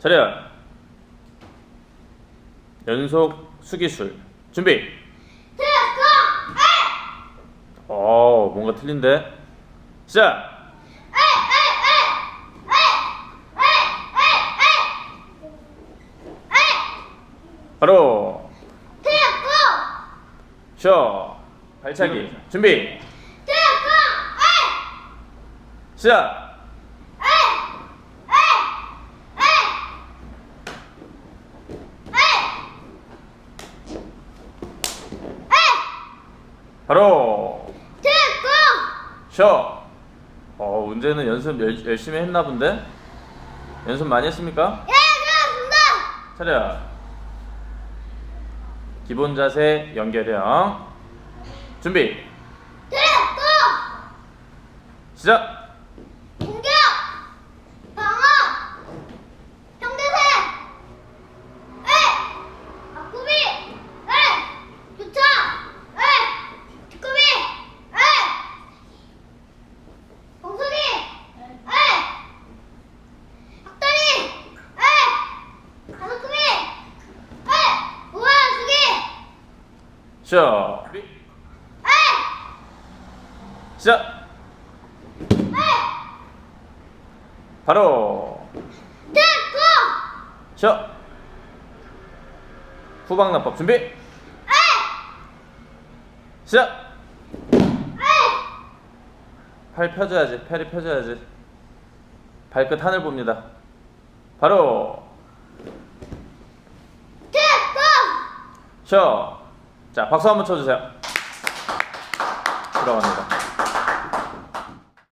차렷. 연속 수기술. 준비. 어, 뭔가 틀린데. 시작. 바로 쉬어. 발차기. 준비. 시작. 바로 쉬어. 어, 문제는 연습 열, 열심히 했나 본데? 연습 많이 했습니까? 차렷. 기본 자세 연결형. 준비. 시작. 에! 시작. 바로! 쉬어. 후방납법 준비. 시작. 팔 펴줘야지. 팔이 펴줘야지. 발끝 하늘 봅니다. 바로! 쉬어. 자, 박수 한번 쳐주세요. 들어갑니다.